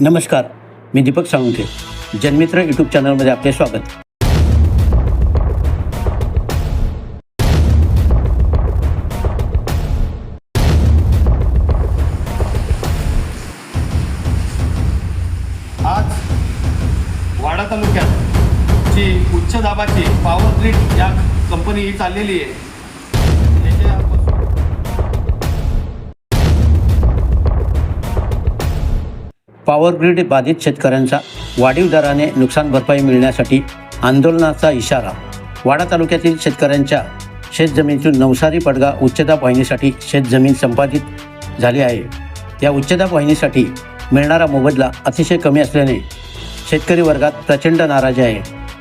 नमस्कार मी दीपक साळुंखे जन्मित्र यूट्यूब चॅनलमध्ये आपले स्वागत. आज वाडा तालुक्यात जी उच्च दाबाची पॉवर ग्रीड या कंपनी ही चाललेली आहे. पॉवर ग्रीड बाधित शेतकऱ्यांचा वाढीव दराने नुकसान भरपाई मिळण्यासाठी आंदोलनाचा इशारा. वाडा तालुक्यातील शेतकऱ्यांच्या शेतजमिनीतून नवसारी पडगा उच्चदाब वाहिनीसाठी शेतजमीन संपादित झाली आहे. या उच्चदाब वाहिनीसाठी मिळणारा मोबदला अतिशय कमी असल्याने शेतकरी वर्गात प्रचंड नाराजी आहे.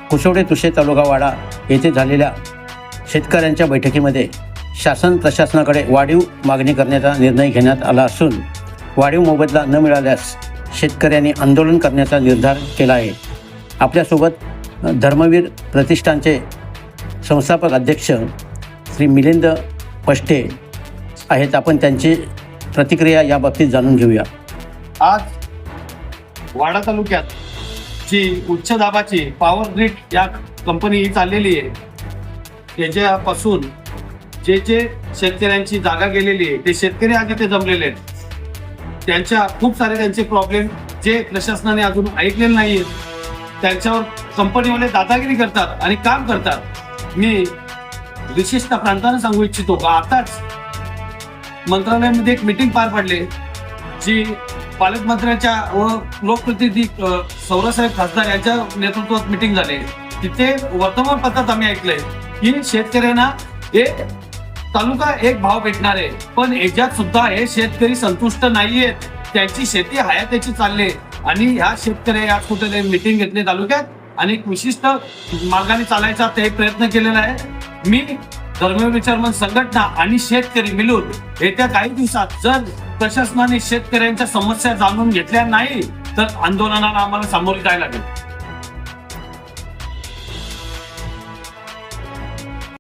कुसोडे तुशे तालुका वाडा येथे झालेल्या शेतकऱ्यांच्या बैठकीमध्ये शासन प्रशासनाकडे वाढीव मागणी करण्याचा निर्णय घेण्यात आला असून वाढीव मोबदला न मिळाल्यास शेतकऱ्यांनी आंदोलन करण्याचा निर्धार केला आहे. आपल्यासोबत धर्मवीर प्रतिष्ठानचे संस्थापक अध्यक्ष श्री मिलिंद पष्टे आहेत. आपण त्यांची प्रतिक्रिया याबाबतीत जाणून घेऊया. आज वाडा तालुक्यात जी उच्च दाबाची पॉवर ग्रीड या कंपनी ही चाललेली आहे त्याच्यापासून जे जे शेतकऱ्यांची जागा गेलेली आहे ते शेतकरी आज इथे जमलेले आहेत. त्यांच्या खूप सारे त्यांचे प्रॉब्लेम जे प्रशासनाने अजून ऐकलेले नाही त्यांच्यावर कंपनीवाले दादागिरी करतात आणि काम करतात. मी विशिष्ट प्रांताने सांगू इच्छितो का? आताच मंत्रालयामध्ये एक मिटिंग पार पडले जी पालकमंत्र्यांच्या व लोकप्रतिनिधी सौरासाहेब खासदार यांच्या नेतृत्वात मिटिंग झाली. तिथे वर्तमानपत्रात आम्ही ऐकलंय की शेतकऱ्यांना एक तालुका एक भाव भेटणार आहे. पण याच्यात सुद्धा हे शेतकरी संतुष्ट नाहीयेत. त्यांची शेती हयातीची चालली आणि ह्या शेतकरी आज कुठे मिटिंग घेतली तालुक्यात. आणि एक विशिष्ट मार्गाने चालायचा ते प्रयत्न केलेला आहे. मी धर्मवीर चर्मन संघटना आणि शेतकरी मिळून येत्या काही दिवसात जर प्रशासनाने शेतकऱ्यांच्या समस्या जाणून घेतल्या नाही तर आंदोलनाला आम्हाला सामोरे जायला लागेल.